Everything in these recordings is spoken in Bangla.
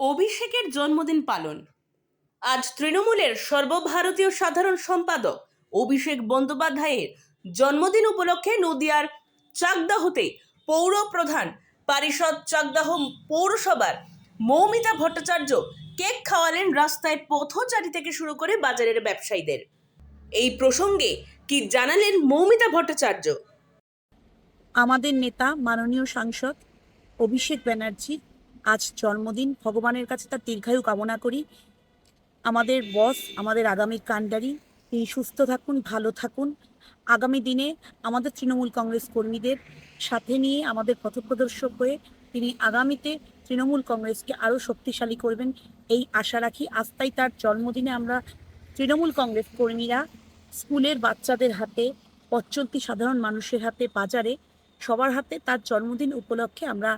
অভিষেকের জন্মদিন পালন। আজ তৃণমূলের সর্বভারতীয় সাধারণ সম্পাদক অভিষেক বন্দ্যোপাধ্যায়ের জন্মদিন উপলক্ষে নদিয়ার চাকদাহতে পৌর প্রধান পারিষদ চাকদাহ পৌরসভার মৌমিতা ভট্টাচার্য কেক খাওয়ালেন রাস্তায় পথচারী থেকে শুরু করে বাজারের ব্যবসায়ীদের। এই প্রসঙ্গে কি জানালেন মৌমিতা ভট্টাচার্য? আমাদের নেতা, মাননীয় সাংসদ অভিষেক ব্যানার্জি আজ জন্মদিন, ভগবানের কাছে তার দীর্ঘায়ু কামনা করি। আমাদের বস আমাদের আগামী কাণ্ডারি, তিনি সুস্থ থাকুন, ভালো থাকুন। আগামী দিনে আমাদের তৃণমূল কংগ্রেস কর্মীদের সাথে নিয়ে আমাদের পথপ্রদর্শক হয়ে তিনি আগামীতে তৃণমূল কংগ্রেসকে আরও শক্তিশালী করবেন, এই আশা রাখি। আস্তাই তার জন্মদিনে আমরা তৃণমূল কংগ্রেস কর্মীরা স্কুলের বাচ্চাদের হাতে পথচলতি সাধারণ মানুষের হাতে, বাজারে সবার হাতে তার জন্মদিন উপলক্ষে আমরা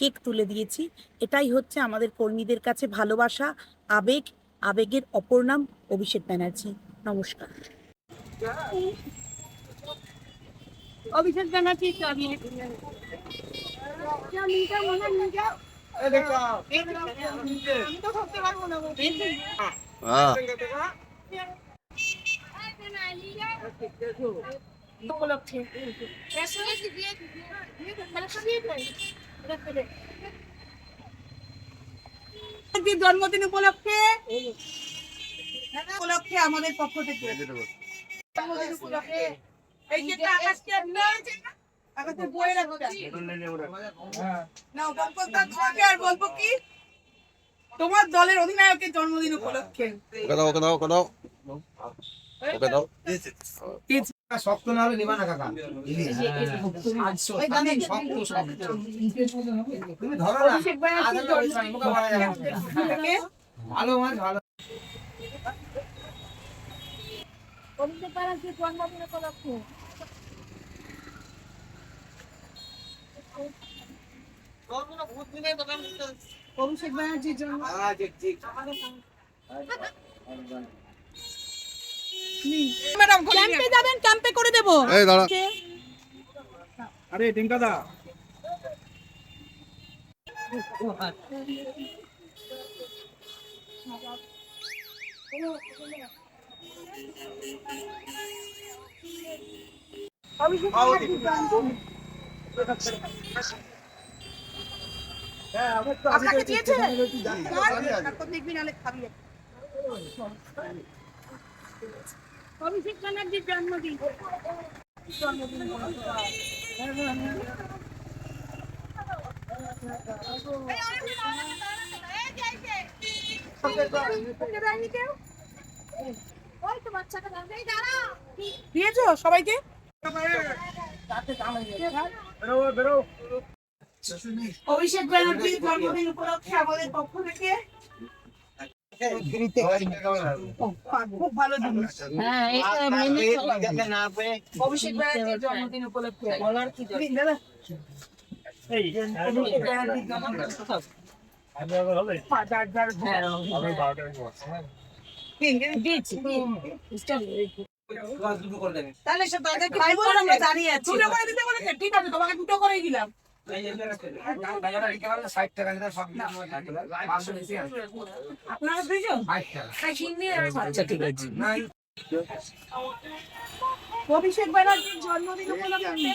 কেক তুলে দিয়েছি। এটাই হচ্ছে আমাদের কর্মীদের কাছে ভালোবাসা আবেগ আবেগের অপর নাম অভিষেক ব্যানার্জি। নমস্কার। অভিষেক ব্যানার্জি উপলক্ষে। জন্মদিন উপলক্ষে উপলক্ষে আমাদের পক্ষ থেকে। এই যে না? তোমাকে আর বলব কি? তোমার দলের অধিনায়কের জন্মদিন উপলক্ষে। ওকে দাও ওকে দাও ওকে দাও। ওকে দাও। শক্ত না হলে নিবা না কাকা। শক্ত শক্ত। তুমি ধরো না। ভালো মাছ ভালো। অভিষেক ব্যানার্জির জন্মদিন ম্যাডাম ক্যাম্পে যাবেন ক্যাম্পে করে দেবো। এই দাঁড়া। আরে অভিষেক ব্যানার্জির আপনাকে দিয়েছে। তারপর দেখবি নাহলে খাবি। অভিষেক ব্যানার্জির জন্মদিন। অভিষেক ব্যানার্জির জন্মদিন উপলক্ষে আমাদের পক্ষ থেকে খুব ভালো জিনিস। অভিষেক ব্যানার্জির জন্মদিন উপলক্ষে। বলার কি দাদা। অভিষেক ব্যানার্জির জন্মদিন। যার যার দিয়েছি তাহলে সে তাদেরকে দাঁড়িয়ে আছি। দুটো করে দিতে বলেছে। ঠিক আছে তোমাকে দুটো করে দিলাম। আপনারা দুইজন? আচ্ছা ঠিক আছে। অভিষেক ব্যানার্জির জন্মদিন উপলক্ষে।